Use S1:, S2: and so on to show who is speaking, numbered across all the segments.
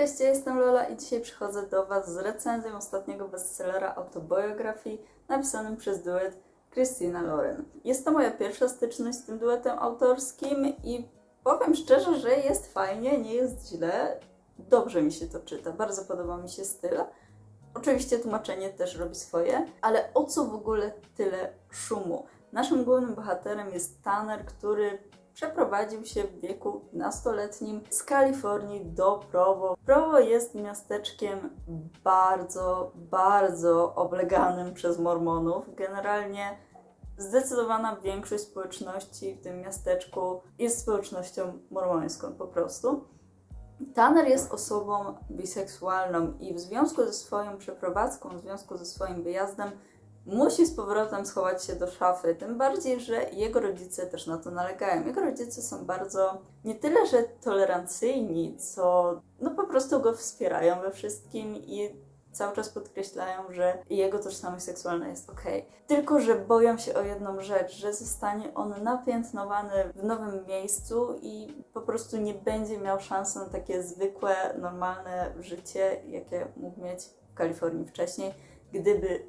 S1: Cześć, ja jestem Lola i dzisiaj przychodzę do Was z recenzją ostatniego bestsellera autobiografii napisanym przez duet Christina Loren. Jest to moja pierwsza styczność z tym duetem autorskim i powiem szczerze, że jest fajnie, nie jest źle. Dobrze mi się to czyta, bardzo podoba mi się styl. Oczywiście tłumaczenie też robi swoje, ale o co w ogóle tyle szumu? Naszym głównym bohaterem jest Tanner, który przeprowadził się w wieku nastoletnim z Kalifornii do Provo. Provo jest miasteczkiem bardzo, bardzo obleganym przez Mormonów. Generalnie zdecydowana większość społeczności w tym miasteczku jest społecznością mormońską po prostu. Tanner jest osobą biseksualną i w związku ze swoją przeprowadzką, w związku ze swoim wyjazdem, musi z powrotem schować się do szafy. Tym bardziej, że jego rodzice też na to nalegają. Jego rodzice są bardzo nie tyle, że tolerancyjni, co no po prostu go wspierają we wszystkim i cały czas podkreślają, że jego tożsamość seksualna jest ok. Tylko, że boją się o jedną rzecz, że zostanie on napiętnowany w nowym miejscu i po prostu nie będzie miał szansy na takie zwykłe, normalne życie, jakie mógł mieć w Kalifornii wcześniej, gdyby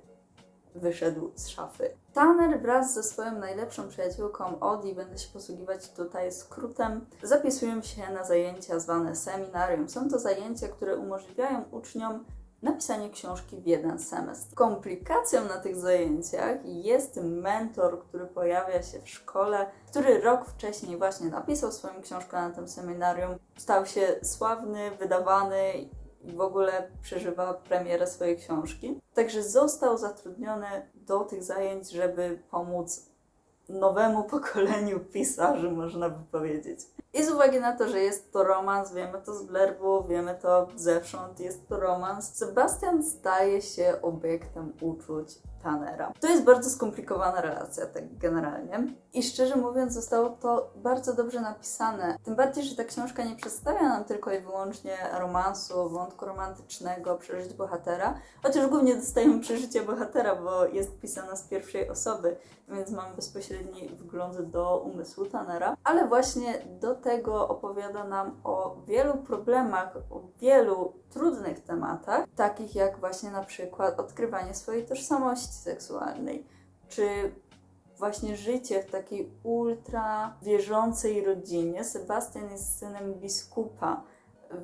S1: wyszedł z szafy. Tanner wraz ze swoją najlepszą przyjaciółką Odi, będę się posługiwać tutaj skrótem, zapisują się na zajęcia zwane seminarium. Są to zajęcia, które umożliwiają uczniom napisanie książki w jeden semestr. Komplikacją na tych zajęciach jest mentor, który pojawia się w szkole, który rok wcześniej właśnie napisał swoją książkę na tym seminarium, stał się sławny, wydawany w ogóle przeżywa premierę swojej książki. Także został zatrudniony do tych zajęć, żeby pomóc nowemu pokoleniu pisarzy, można by powiedzieć. I z uwagi na to, że jest to romans, wiemy to z blerbu, wiemy to zewsząd, jest to romans, Sebastian staje się obiektem uczuć To jest bardzo skomplikowana relacja, tak generalnie. I szczerze mówiąc, zostało to bardzo dobrze napisane. Tym bardziej, że ta książka nie przedstawia nam tylko i wyłącznie romansu, wątku romantycznego, przeżyć bohatera, chociaż głównie dostajemy przeżycie bohatera, bo jest pisana z pierwszej osoby, więc mamy bezpośredni wgląd do umysłu Tannera. Ale właśnie do tego opowiada nam o wielu problemach, o wielu trudnych tematach, takich jak właśnie na przykład odkrywanie swojej tożsamości seksualnej, czy właśnie życie w takiej ultra wierzącej rodzinie. Sebastian jest synem biskupa,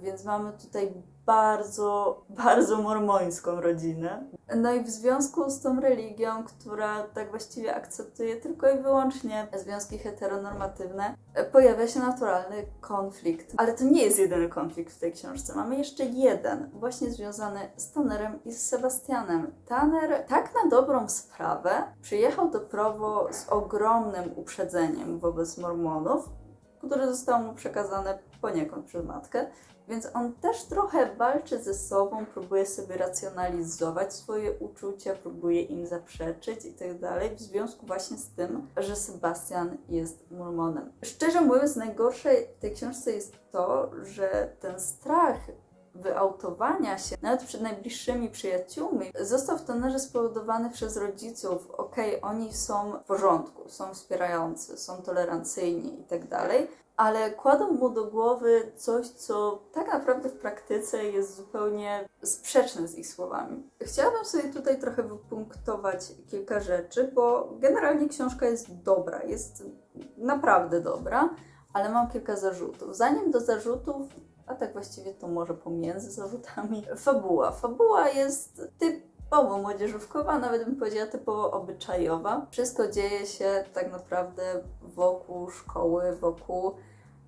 S1: więc mamy tutaj bardzo, bardzo mormońską rodzinę. No i w związku z tą religią, która tak właściwie akceptuje tylko i wyłącznie związki heteronormatywne, pojawia się naturalny konflikt. Ale to nie jest jedyny konflikt w tej książce. Mamy jeszcze jeden, właśnie związany z Tannerem i z Sebastianem. Tanner, tak na dobrą sprawę, przyjechał do Prowo z ogromnym uprzedzeniem wobec Mormonów, które zostało mu przekazane poniekąd przez matkę. Więc on też trochę walczy ze sobą, próbuje sobie racjonalizować swoje uczucia, próbuje im zaprzeczyć i tak dalej, w związku właśnie z tym, że Sebastian jest mormonem. Szczerze mówiąc, najgorsze w tej książce jest to, że ten strach wyautowania się, nawet przed najbliższymi przyjaciółmi, został w Tannerze spowodowany przez rodziców. Okej, oni są w porządku, są wspierający, są tolerancyjni i tak ale kładą mu do głowy coś, co tak naprawdę w praktyce jest zupełnie sprzeczne z ich słowami. Chciałabym sobie tutaj trochę wypunktować kilka rzeczy, bo generalnie książka jest dobra, jest naprawdę dobra, ale mam kilka zarzutów. Zanim do zarzutów, a tak właściwie to może pomiędzy zarzutami, fabuła. Fabuła jest typowo młodzieżówkowa, nawet bym powiedziała typowo obyczajowa. Wszystko dzieje się tak naprawdę wokół szkoły, wokół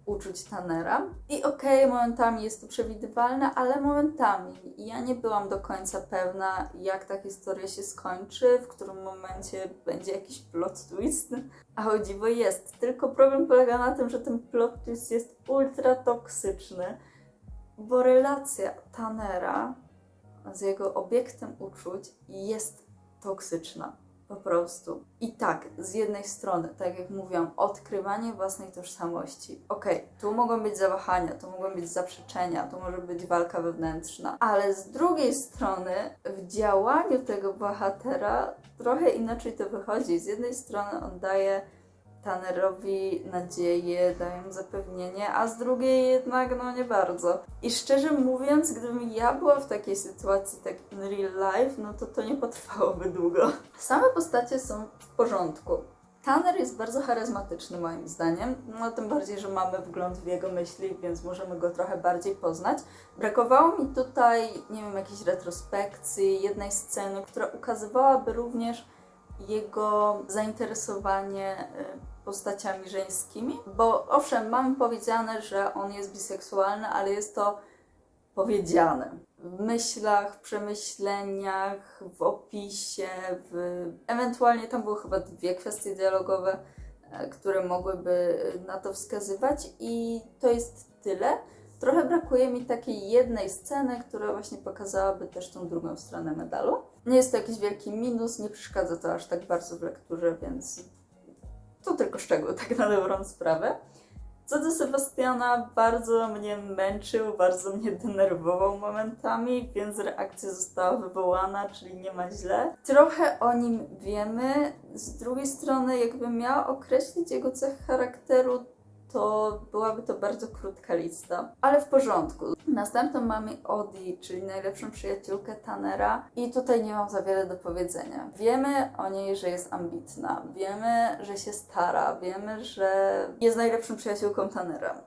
S1: uczuć Tannera. I okej, okay, momentami jest to przewidywalne, ale momentami ja nie byłam do końca pewna, jak ta historia się skończy, w którym momencie będzie jakiś plot twist. A o dziwo jest. Tylko problem polega na tym, że ten plot twist jest ultra toksyczny, bo relacja Tannera z jego obiektem uczuć jest toksyczna. Po prostu. I tak, z jednej strony, tak jak mówiłam, odkrywanie własnej tożsamości. Okej, okay, tu mogą być zawahania, tu mogą być zaprzeczenia, tu może być walka wewnętrzna, ale z drugiej strony, w działaniu tego bohatera trochę inaczej to wychodzi. Z jednej strony on daje Tannerowi nadzieję, dają zapewnienie, a z drugiej jednak no nie bardzo. I szczerze mówiąc, gdybym ja była w takiej sytuacji, tak in real life, no to to nie potrwałoby długo. Same postacie są w porządku. Tanner jest bardzo charyzmatyczny moim zdaniem, no tym bardziej, że mamy wgląd w jego myśli, więc możemy go trochę bardziej poznać. Brakowało mi tutaj, nie wiem, jakiejś retrospekcji, jednej sceny, która ukazywałaby również jego zainteresowanie y, postaciami żeńskimi, bo owszem, mamy powiedziane, że on jest biseksualny, ale jest to powiedziane w myślach, przemyśleniach, w opisie, w... ewentualnie tam były chyba dwie kwestie dialogowe, e, które mogłyby na to wskazywać i to jest tyle. Trochę brakuje mi takiej jednej sceny, która właśnie pokazałaby też tą drugą stronę medalu. Nie jest to jakiś wielki minus, nie przeszkadza to aż tak bardzo w lekturze, więc to tylko szczegół, tak na dobrą sprawę. Co do Sebastiana, bardzo mnie męczył, bardzo mnie denerwował momentami, więc reakcja została wywołana, czyli nie ma źle. Trochę o nim wiemy, z drugiej strony, jakbym miała określić jego cech charakteru, to byłaby to bardzo krótka lista, ale w porządku. Następną mamy Odi, czyli najlepszą przyjaciółkę Tannera i tutaj nie mam za wiele do powiedzenia. Wiemy o niej, że jest ambitna, wiemy, że się stara, wiemy, że jest najlepszą przyjaciółką Tannera.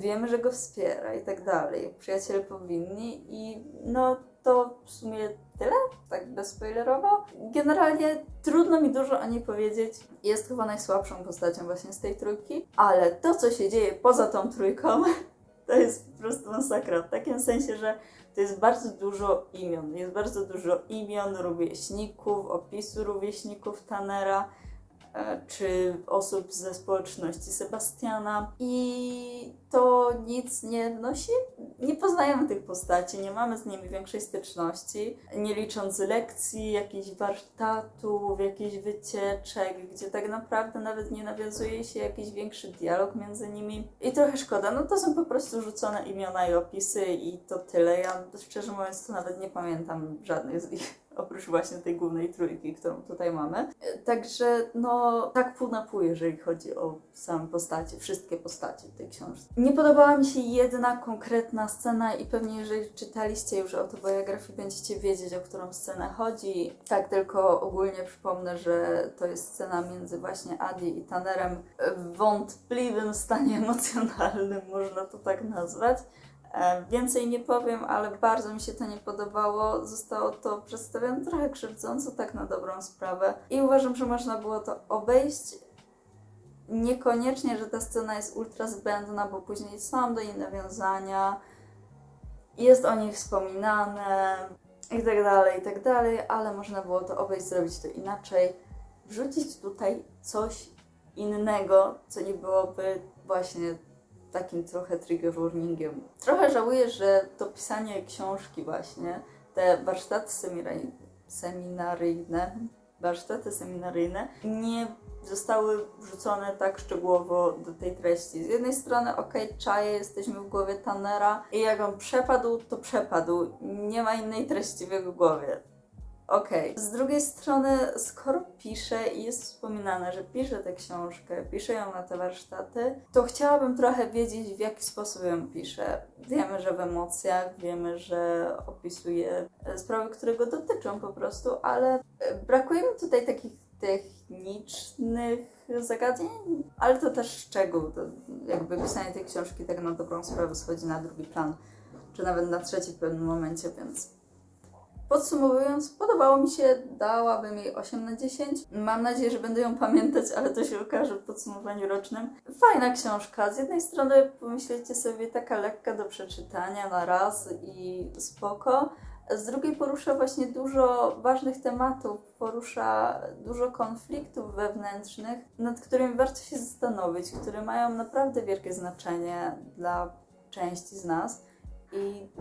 S1: Wiemy, że go wspiera i tak dalej, przyjaciele powinni i no to w sumie tyle, tak bezspoilerowo. Generalnie trudno mi dużo o niej powiedzieć. Jest chyba najsłabszą postacią właśnie z tej trójki, ale to, co się dzieje poza tą trójką, to jest po prostu masakra. W takim sensie, że to jest bardzo dużo imion. Jest bardzo dużo imion, rówieśników, opisu rówieśników Tannera e, czy osób ze społeczności Sebastiana i to nic nie wnosi. Nie poznajemy tych postaci, nie mamy z nimi większej styczności, nie licząc lekcji, jakichś warsztatów, jakichś wycieczek, gdzie tak naprawdę nawet nie nawiązuje się jakiś większy dialog między nimi. I trochę szkoda, no to są po prostu rzucone imiona i opisy i to tyle. Ja szczerze mówiąc to nawet nie pamiętam żadnych z nich oprócz właśnie tej głównej trójki, którą tutaj mamy. Także no tak pół na pół, jeżeli chodzi o same postacie, wszystkie postacie w tej książce. Nie podobała mi się jedna konkretna scena i pewnie jeżeli czytaliście już autobiografię, będziecie wiedzieć, o którą scenę chodzi. Tak tylko ogólnie przypomnę, że to jest scena między właśnie Adi i Tannerem w wątpliwym stanie emocjonalnym, można to tak nazwać. E, Więcej nie powiem, ale bardzo mi się to nie podobało. Zostało to przedstawione trochę krzywdząco, tak na dobrą sprawę. I uważam, że można było to obejść. Niekoniecznie, że ta scena jest ultra zbędna, bo później są do niej nawiązania, jest o nich wspominane i tak dalej, i tak dalej, ale można było to obejść, zrobić to inaczej. Wrzucić tutaj coś innego, co nie byłoby właśnie takim trochę trigger warningiem. Trochę żałuję, że to pisanie książki właśnie, te warsztaty seminaryjne, warsztaty seminaryjne nie zostały wrzucone tak szczegółowo do tej treści. Z jednej strony, okej, czaje, jesteśmy w głowie Tannera i jak on przepadł, to przepadł. Nie ma innej treści w jego głowie. Okej. Z drugiej strony, skoro pisze i jest wspominane, że pisze tę książkę, pisze ją na te warsztaty, to chciałabym trochę wiedzieć, w jaki sposób ją pisze. Wiemy, że w emocjach, wiemy, że opisuje e, sprawy, które go dotyczą po prostu, ale e, brakuje mi tutaj takich technicznych zagadnień, ale to też szczegół. To jakby pisanie tej książki tak na dobrą sprawę schodzi na drugi plan, czy nawet na trzeci w pewnym momencie, więc Podsumowując, podobało mi się, dałabym jej 8 na 10. Mam nadzieję, że będę ją pamiętać, ale to się okaże w podsumowaniu rocznym. Fajna książka. Z jednej strony pomyślcie sobie, taka lekka do przeczytania na raz i spoko. Z drugiej porusza właśnie dużo ważnych tematów, porusza dużo konfliktów wewnętrznych, nad którymi warto się zastanowić, które mają naprawdę wielkie znaczenie dla części z nas. I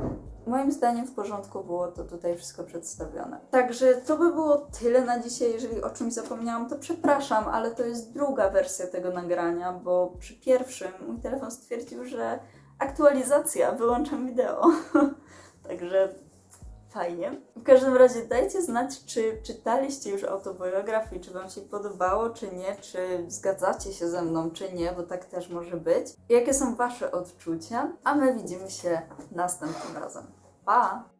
S1: moim zdaniem w porządku było to tutaj wszystko przedstawione. Także to by było tyle na dzisiaj. Jeżeli o czymś zapomniałam, to przepraszam, ale to jest druga wersja tego nagrania, bo przy pierwszym mój telefon stwierdził, że aktualizacja, wyłączam wideo. Także Fajnie. W każdym razie dajcie znać, czy czytaliście już autobiografię, czy Wam się podobało, czy nie, czy zgadzacie się ze mną, czy nie, bo tak też może być. Jakie są Wasze odczucia, a my widzimy się następnym razem. Pa!